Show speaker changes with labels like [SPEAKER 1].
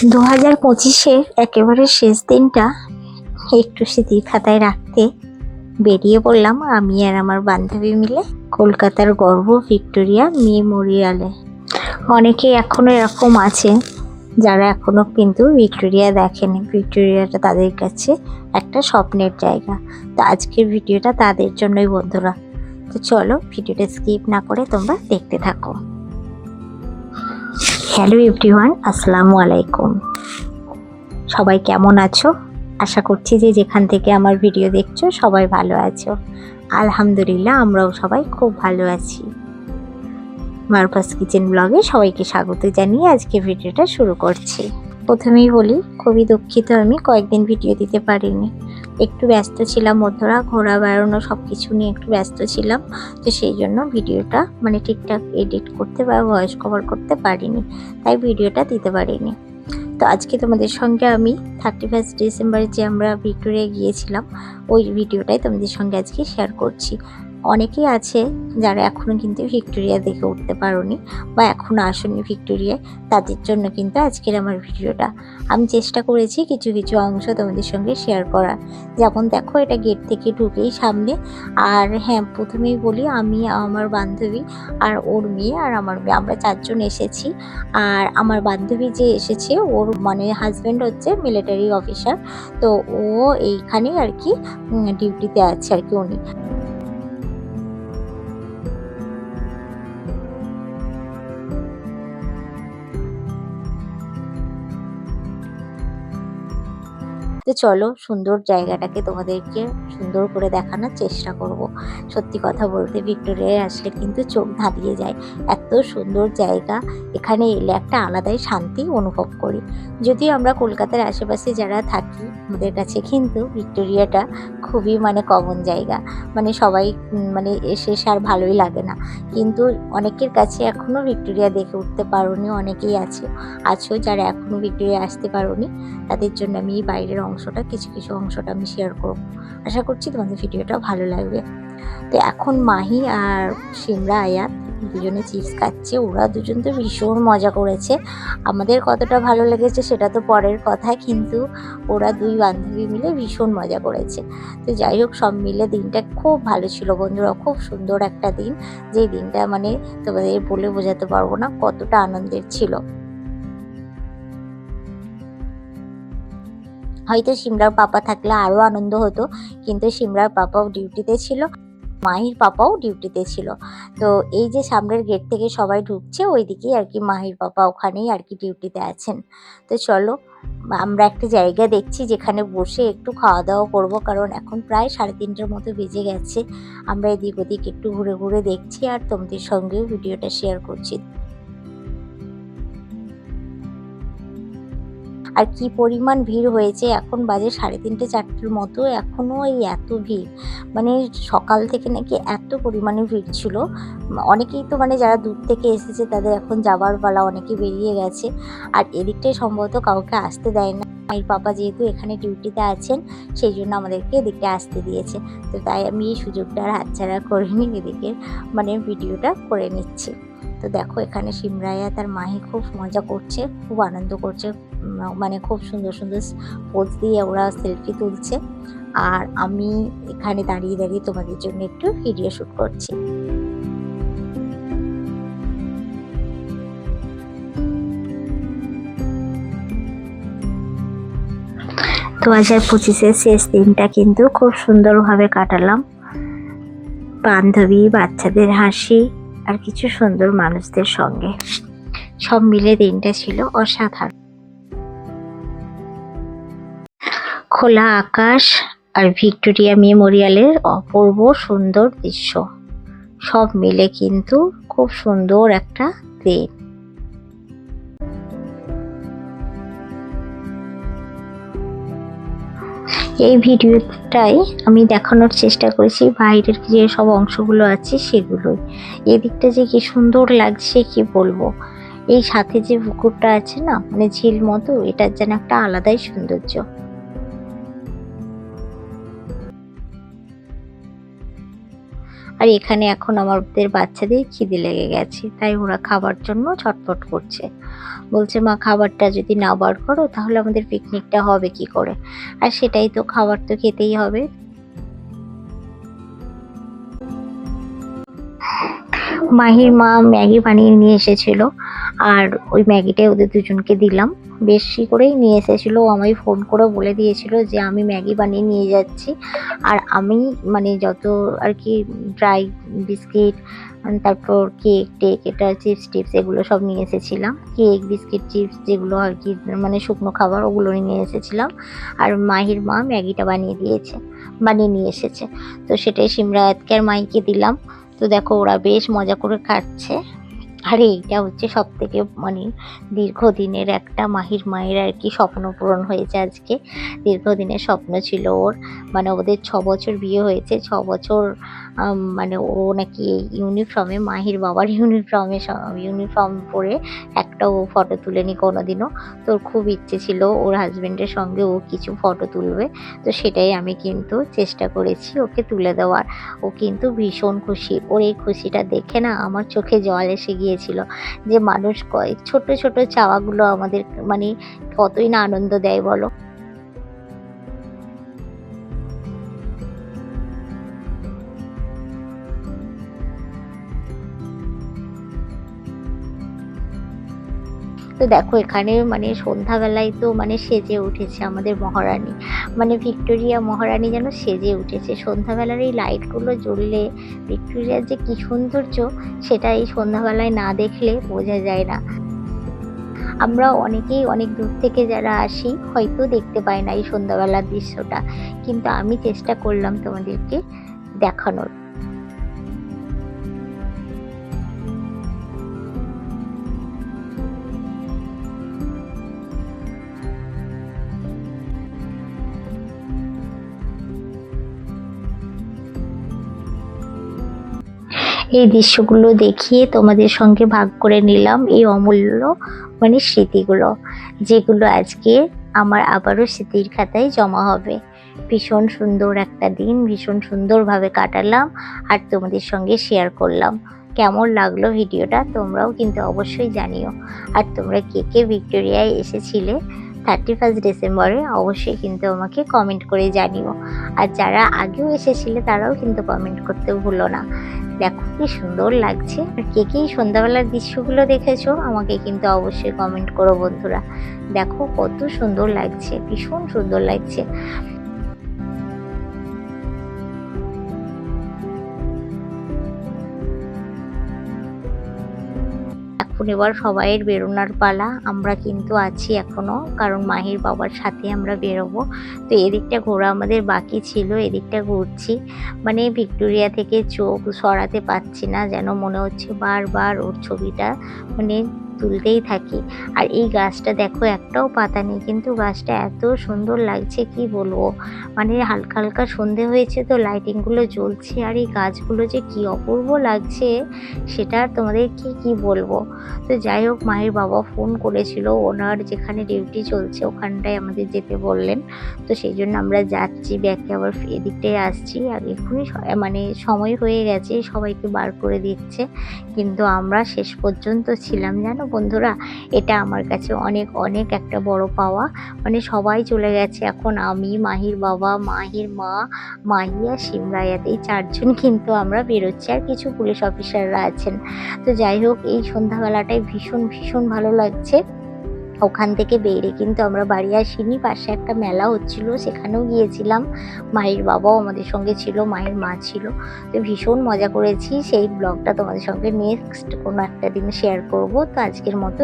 [SPEAKER 1] দু হাজার পঁচিশের একেবারে শেষ দিনটা একটু স্মৃতির খাতায় রাখতে বেরিয়ে পড়লাম আমি আর আমার বান্ধবী মিলে কলকাতার গর্ব ভিক্টোরিয়া মেমোরিয়ালে। অনেকে এখনও এরকম আছে যারা এখনও কিন্তু ভিক্টোরিয়া দেখেনি। ভিক্টোরিয়াটা তাদের কাছে একটা স্বপ্নের জায়গা। তো আজকের ভিডিওটা তাদের জন্যই বন্ধুরা। তো চলো ভিডিওটা স্কিপ না করে তোমরা দেখতে থাকো। হ্যালো এভরিওয়ান, আসসালামু আলাইকুম। সবাই কেমন আছো? আশা করছি যে যেখান থেকে আমার ভিডিও দেখছ সবাই ভালো আছো। আলহামদুলিল্লাহ, আমরাও সবাই খুব ভালো আছি। মারপাস কিচেন ব্লগে সবাইকে স্বাগত জানিয়ে আজকে ভিডিওটা শুরু করছি। প্রথমেই বলি, খুবই দুঃখিত আমি কয়েকদিন ভিডিও দিতে পারিনি। একটু ব্যস্ত ছিলাম বন্ধুরা ঘোরা বেড়ানো সব কিছু নিয়ে একটু ব্যস্ত ছিলাম, তো সেই জন্য ভিডিওটা মানে ঠিকঠাক এডিট করতে বা ভয়েস কভার করতে পারিনি, তাই ভিডিওটা দিতে পারিনি। তো আজকে তোমাদের সঙ্গে আমি থার্টি ফার্স্ট ডিসেম্বরে যে আমরা ভিক্টোরিয়া গিয়েছিলাম, ওই ভিডিওটাই তোমাদের সঙ্গে আজকে শেয়ার করছি। অনেকেই আছে যারা এখনও কিন্তু ভিক্টোরিয়া দেখে উঠতে পারোনি বা এখনও আসেনি ভিক্টোরিয়ায়, তাদের জন্য কিন্তু আজকের আমার ভিডিওটা। আমি চেষ্টা করেছি কিছু কিছু অংশ তোমাদের সঙ্গে শেয়ার করার। যেমন দেখো, এটা গেট থেকে ঢুকেই সামনে। আর হ্যাঁ প্রথমেই বলি, আমি, আমার বান্ধবী আর ওর মেয়ে আর আমার মেয়ে, আমরা চারজন এসেছি। আর আমার বান্ধবী যে এসেছে, ওর মানে হাজব্যান্ড হচ্ছে মিলিটারি অফিসার তো ও এইখানেই আর কি ডিউটিতে আছে আর কি উনি। তো চলো সুন্দর জায়গাটাকে তোমাদেরকে সুন্দর করে দেখানোর চেষ্টা করব। সত্যি কথা বলতে ভিক্টোরিয়ায় আসলে কিন্তু চোখ ধাঁধিয়ে যায়। এত সুন্দর জায়গা। এখানে এলে একটা আলাদাই শান্তি অনুভব করি। যদিও আমরা কলকাতার আশেপাশে যারা থাকি, আমাদের কাছে কিন্তু ভিক্টোরিয়াটা খুবই মানে কমন জায়গা। মানে সবাই মানে এসে আর ভালোই লাগে না। কিন্তু অনেকের কাছে এখনও ভিক্টোরিয়া দেখে উঠতে পারোনি, অনেকেই আছে। আছো যারা এখনও ভিক্টোরিয়া আসতে পারোনি, তাদের জন্য আমি এই বাইরের অংশটা, কিছু কিছু অংশটা আমি শেয়ার করব। আশা করছি তোমাদের ভিডিওটা ভালো লাগবে। তো এখন মাহি আর সিমরা আয়াত দুজনে চিপস খাচ্ছে, ওরা দুজন তো ভীষণ মজা করেছে। আমাদের কতটা ভালো লেগেছে সেটা তো পরের কথা কিন্তু ওরা দুই বান্ধবী মিলে ভীষণ মজা করেছে। তো যাই হোক, সব মিলে দিনটা খুব ভালো ছিল বন্ধুরা, খুব সুন্দর একটা দিন। যেই দিনটা মানে তোমাদের বলে বোঝাতে পারব না কতটা আনন্দের ছিল। হয়তো সিমরার পাপা থাকলে আরও আনন্দ হতো, কিন্তু সিমরার পাপাও ডিউটিতে ছিল, মাহির পাপাও ডিউটিতে ছিল। তো এই যে সামনের গেট থেকে সবাই ঢুকছে, ওইদিকেই আর কি মাহির পাপা ওখানেই আর কি ডিউটিতে আছেন। তো চলো, আমরা একটা জায়গা দেখছি যেখানে বসে একটু খাওয়া দাওয়া করব, কারণ এখন প্রায় সাড়ে তিনটের মতো বেজে গেছে। আমরা এদিক ওদিক একটু ঘুরে ঘুরে দেখছি আর তোমাদের সঙ্গেও ভিডিওটা শেয়ার করছি। আর কি পরিমাণ ভিড় হয়েছে? এখন বাজে সাড়ে তিনটে চারটের মতো। এখনও এই এত ভিড়। মানে সকাল থেকে নাকি এত পরিমাণে ভিড় ছিল। অনেকেই তো মানে যারা দূর থেকে এসেছে, তাদের এখন যাবার পালা অনেকে বেরিয়ে গেছে। আর এদিকটাই সম্ভবত কাউকে আসতে দেয় না। মায়ের পাপা যেহেতু এখানে ডিউটিতে আছেন, সেই জন্য আমাদেরকে এদিকে আসতে দিয়েছে। তো তাই আমি এই সুযোগটা আর হাতছাড়া করিনি। এদিকে মানে ভিডিওটা করে নিচ্ছি। তো দেখো, এখানে সিমরায়া তার মাহি খুব মজা করছে, খুব আনন্দ করছে। মানে খুব সুন্দর সুন্দর পোজ দিয়ে ওরা সেলফি তুলছে। আর আমি এখানে দাঁড়িয়ে দাঁড়িয়ে তোমাদের জন্য একটু ভিডিও শ্যুট করছি। দু হাজার পঁচিশের শেষ দিনটা কিন্তু খুব সুন্দরভাবে কাটালাম। বান্ধবী, বাচ্চাদের হাসি আর কিছু সুন্দর মানুষদের সঙ্গে। সব মিলে দিনটা ছিল অসাধারণ। খোলা আকাশ আর ভিক্টোরিয়া মেমোরিয়ালের অপূর্ব সুন্দর দৃশ্য। সব মিলে কিন্তু খুব সুন্দর একটা দিন। এই ভিডিওটাই আমি দেখানোর চেষ্টা করেছি, বাইরের যে সব অংশগুলো আছে সেগুলোই। এদিকটা যে কি সুন্দর লাগছে কি বলব? এই সাথে যে পুকুরটা আছে না মানে ঝিল মতো, এটার যেন একটা আলাদাই সৌন্দর্য। আর এখানে এখন আমাদের বাচ্চাদের খিদে লেগে গেছে, তাই ওরা খাবার জন্য ছটফট করছে। বলছে, মা, খাবারটা যদি না বার করো, তাহলে আমাদের পিকনিকটা হবে কি করে? আর সেটাই তো, খাবার তো খেতেই হবে। মাহির মা ম্যাগি বানিয়ে নিয়ে এসেছিল। আর ওই ম্যাগিটাই ওদের দুজনকে দিলাম। বেশি করেই নিয়ে এসেছিল। ও আমায় ফোন করে বলে দিয়েছিল যে, আমি ম্যাগি বানিয়ে নিয়ে যাচ্ছি। আর আমি মানে যত আর কি ড্রাই বিস্কিট তারপর কেক টেক এটা চিপস টিপস এগুলো সব নিয়ে এসেছিলাম। কেক বিস্কিট চিপস যেগুলো আর কি মানে শুকনো খাবার ওগুলো নিয়ে এসেছিলাম। আর মাহির মা ম্যাগিটা বানিয়ে দিয়েছে, বানিয়ে নিয়ে এসেছে। তো সেটাই সিমরায়াতকে আর মাইকে দিলাম। তো দেখো ওরা বেশ মজা করে খাচ্ছে আর এইটা হচ্ছে সব থেকে মানে দীর্ঘদিনের একটা মাহির মায়ের আর কি স্বপ্ন পূরণ হয়েছে আজকে। দীর্ঘদিনের স্বপ্ন ছিল ওর। মানে ওদের ছ বছর বিয়ে হয়েছে, ছ বছর মানে ও নাকি ইউনিফর্মে মাহির বাবার ইউনিফর্মে ইউনিফর্ম পরে একটা ও ফটো তুলেনি কোনোদিনও। তোর খুব ইচ্ছে ছিল ওর হাজবেন্ডের সঙ্গে ও কিছু ফটো তুলবে। তো সেটাই আমি কিন্তু চেষ্টা করেছি ওকে তুলে দেওয়ার। ও কিন্তু ভীষণ খুশি। ওর এই খুশিটা দেখে না আমার চোখে জল এসে গিয়েছিল যে মানুষ কয়, ছোট ছোট চাওয়াগুলো আমাদের মানে কতই না আনন্দ দেয় বলো। তো দেখো, এখানে মানে সন্ধ্যাবেলায় তো মানে সেজে উঠেছে আমাদের মহারানী। মানে ভিক্টোরিয়া মহারানী যেন সেজে উঠেছে। সন্ধ্যাবেলার এই লাইটগুলো জ্বললে ভিক্টোরিয়ার যে কি সৌন্দর্য, সেটা এই সন্ধ্যাবেলায় না দেখলে বোঝা যায় না। আমরা অনেকেই অনেক দূর থেকে যারা আসি, হয়তো দেখতে পাই না এই সন্ধ্যাবেলার দৃশ্যটা। কিন্তু আমি চেষ্টা করলাম তোমাদেরকে দেখানোর। এই দৃশ্যগুলো দেখিয়ে তোমাদের সঙ্গে ভাগ করে নিলাম এই অমূল্য মানে স্মৃতিগুলো, যেগুলো আজকে আমার আবারও স্মৃতির খাতায় জমা হবে। ভীষণ সুন্দর একটা দিন, ভীষণ সুন্দরভাবে কাটালাম আর তোমাদের সঙ্গে শেয়ার করলাম। কেমন লাগল ভিডিওটা তোমরাও কিন্তু অবশ্যই জানিও। আর তোমরা কে কে ভিক্টোরিয়ায় এসেছিলে থার্টি ফার্স্ট ডিসেম্বরে অবশ্যই কিন্তু আমাকে কমেন্ট করে জানিও। আর যারা আগেও এসেছিলে, তারাও কিন্তু কমেন্ট করতে ভুলো না। দেখো কি সুন্দর লাগছে। আর কে কে সন্ধ্যাবেলার দৃশ্যগুলো দেখেছ, আমাকে কিন্তু অবশ্যই কমেন্ট করো বন্ধুরা। দেখো কত সুন্দর লাগছে, ভীষণ সুন্দর লাগছে। এখন এবার সবাইয়ের বেরোনার পালা। আমরা কিন্তু আছি এখনও, কারণ মাহির বাবার সাথে আমরা বেরোবো। তো এদিকটা ঘোরা আমাদের বাকি ছিল, এদিকটা ঘুরছি। মানে ভিক্টোরিয়া থেকে চোখ সরাতে পারছি না, যেন মনে হচ্ছে বারবার ওর ছবিটা মানে তুলতেই থাকি। আর এই গাছটা দেখো, একটাও পাতা নেই, কিন্তু গাছটা এত সুন্দর লাগছে, কি বলব? মানে হালকা হালকা সন্ধে হয়েছে তো লাইটিংগুলো জ্বলছে, আর এই গাছগুলো যে কি অপূর্ব লাগছে, সেটা আর তোমাদের কি কি বলব? তো যাই হোক, মায়ের বাবা ফোন করেছিল, ওনার যেখানে ডিউটি চলছে, ওখানটায় আমাদের যেতে বললেন। তো সেই জন্য আমরা যাচ্ছি ব্যাকে আবার এদিকটায় আসছি, আর স- মানে সময় হয়ে গেছে, সবাইকে বার করে দিচ্ছে, কিন্তু আমরা শেষ পর্যন্ত ছিলাম, জানো? বন্ধুরা, এটা আমার কাছে অনেক অনেক একটা বড় পাওয়া। মানে সবাই চলে গেছে এখন, আমি, মাহির বাবা, মাহির মা মাহিয়া সিমরায়াত এই চারজন কিন্তু আমরা বেরোচ্ছি আর কিছু পুলিশ অফিসাররা আছেন। তো যাই হোক, এই সন্ধ্যাবেলাটাই ভীষণ ভীষণ ভালো লাগছে। ওখান থেকে বেরে কিন্তু আমরা বাড়ি আসিনি। পাশে একটা মেলা হচ্ছিল, সেখানেও গিয়েছিলাম। মায়ের বাবাও আমাদের সঙ্গে ছিল, মায়ের মা ছিল। তো ভীষণ মজা করেছি। সেই ব্লগটা তোমাদের সঙ্গে নেক্সট কোনো একটা দিন শেয়ার করব। তো আজকের মতো